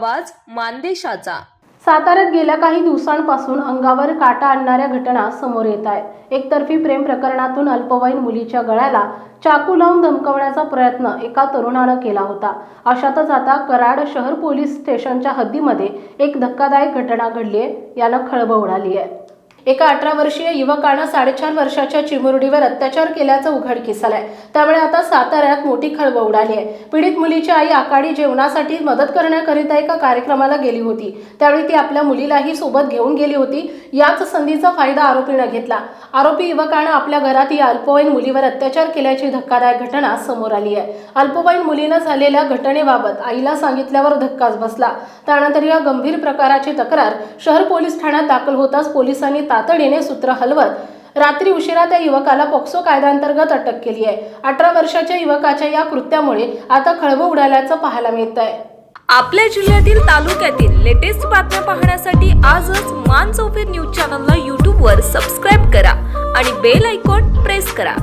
आवाज मानदेशाचा. साताऱ्यात गेल्या काही दिवसांपासून अंगावर काटा आणणाऱ्या घटना समोर येत आहेत. एकतर्फी प्रेम प्रकरणातून अल्पवयीन मुलीच्या गळ्याला चाकू लावून धमकवण्याचा प्रयत्न एका तरुणानं केला होता. अशातच आता कराड शहर पोलीस स्टेशनच्या हद्दीमध्ये एक धक्कादायक घटना घडली आहे यानं खळबळ उडाली आहे एका अठरा वर्षीय युवकानं साडेचार वर्षाच्या चिमुरडीवर अत्याचार केल्याचं उघडकीस आलंय त्यामुळे आता साताऱ्यात मोठी खळबळ उडाली आहे. पीडित मुलीची आई आकाडी जेवणासाठी मदत करण्याकरिता एका कार्यक्रमाला गेली होती. त्यावेळी ती आपल्या मुलीलाही सोबत घेऊन गेली होती. याच संधीचा फायदा आरोपीनं घेतला. आरोपी युवकानं आपल्या घरात या अल्पवयीन मुलीवर अत्याचार केल्याची धक्कादायक घटना समोर आली आहे. अल्पवयीन मुलीनं झालेल्या घटनेबाबत आईला सांगितल्यावर धक्काच बसला. त्यानंतर या गंभीर प्रकाराची तक्रार शहर पोलीस ठाण्यात दाखल होताच पोलिसांनी तातडीने सूत्र हलवत रात्री उशिरा त्या युवकाला पॉक्सो कायद्याअंतर्गत अटक केली आहे. अठरा वर्षाच्या युवकाच्या या कृत्यामुळे आता खळबळ उडाल्याचं पाहायला मिळत आहे आपल्या जिल्ह्यातील तालुक्यातील लेटेस्ट बातम्या पाहण्यासाठी आजच मान चौफेर न्यूज चॅनलला यूट्यूबवर सबस्क्राईब करा आणि बेल आयकॉन प्रेस करा.